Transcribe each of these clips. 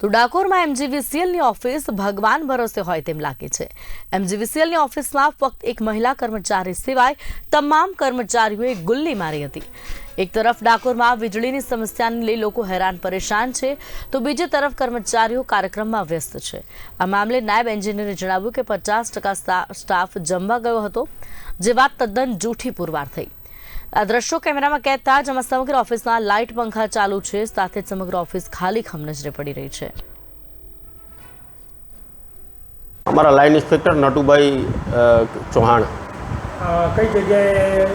તો ડાકોરમાં એમજીવીસીએલની ઓફિસ ભગવાન ભરોસે હોય તેમ લાગે છે. એમજીવીસીએલની ઓફિસમાં ફક્ત એક મહિલા કર્મચારી સિવાય તમામ કર્મચારીઓએ ગુલ્લી મારી હતી. એક તરફ ડાકોરમાં વીજળીની સમસ્યાને લઈ લોકો હેરાન પરેશાન છે, તો બીજી તરફ કર્મચારીઓ કાર્યક્રમમાં વ્યસ્ત છે. આ મામલે નાયબ એન્જિનિયરે જણાવ્યું કે પચાસ ટકા સ્ટાફ જમવા ગયો હતો, જે વાત તદ્દન જૂઠી પુરવાર થઈ. આ દ્રશ્યો કેમેરામાં કેદ થયા જેમાં સમગ્ર ઓફિસમાં લાઇટ પંખા ચાલુ છે સાથે જ સમગ્ર ઓફિસ ખાલી ખમ નજરે પડી રહી છે. અમારા લાઇન ઇન્સ્પેક્ટર નટુભાઈ ચૌહાણ. કઈ જગ્યાએ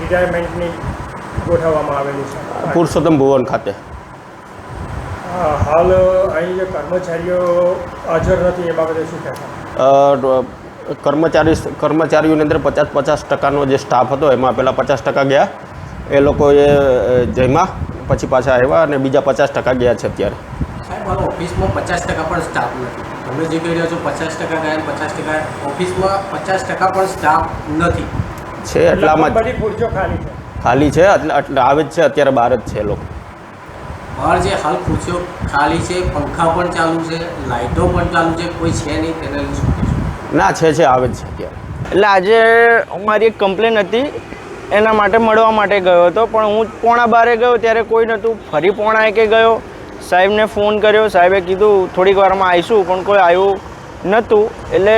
રિટાયરમેન્ટની ગોઠવવામાં આવેલી છે? પુરુષોત્તમ ભુવન ખાતે. હાલ અહીં જે કર્મચારીઓ હાજર નથી એ બાબતે શું કહેશો? કર્મચારી કર્મચારીઓની અંદર પચાસ પચાસ ટકાનો જે સ્ટાફ હતો એમાં પહેલાં પચાસ ટકા ગયા. એ લોકોએ અ, જમ્યા પછી પાછા આવ્યા અને બીજા પચાસ ટકા ગયા છે અત્યારે. સાહેબ ઓફિસમાં પચાસ ટકા પણ સ્ટાફ નથી. તમે જે કહી રહ્યા છો પચાસ ટકા ગયા પચાસ ટકા ઓફિસમાં પચાસ ટકા પણ સ્ટાફ નથી. છે એટલામાં જ. બધી ખુરશીઓ ખાલી છે. ખાલી છે એટલે આવે જ છે અત્યારે બહાર જ છે એ લોકો. બહાર જે હાલ ખુરશીઓ ખાલી છે પંખા પણ ચાલુ છે લાઇટો પણ ચાલુ છે કોઈ છે નહીં તેને શું ના છે છે આવે જ છે અત્યારે. એટલે આજે મારી એક કમ્પ્લેન હતી એના માટે મળવા માટે ગયો હતો પણ હું પોણા બારે ગયો ત્યારે કોઈ નહોતું. ફરી પોણા એકે ગયો. સાહેબને ફોન કર્યો. સાહેબે કીધું થોડીક વારમાં આવીશું પણ કોઈ આવ્યું નહોતું. એટલે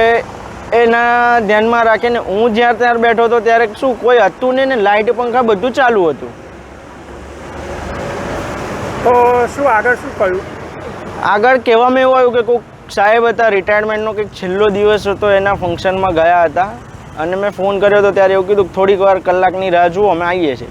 એના ધ્યાનમાં રાખીને હું જ્યાં ત્યાં બેઠો હતો ત્યારે શું કોઈ હતું નહીં ને લાઇટ પંખા બધું ચાલુ હતું. તો શું આગળ શું કહ્યું આગળ કહેવામાં એવું આવ્યું કે કોઈક સાહેબ, હતા રિટાયરમેન્ટનો કંઈક છેલ્લો દિવસ હતો, એના ફંક્શનમાં ગયા હતા. અને મેં ફોન કર્યો હતો ત્યારે એવું કીધું થોડીક વાર કલાકની રાહ જુઓ, અમે આવીએ છીએ.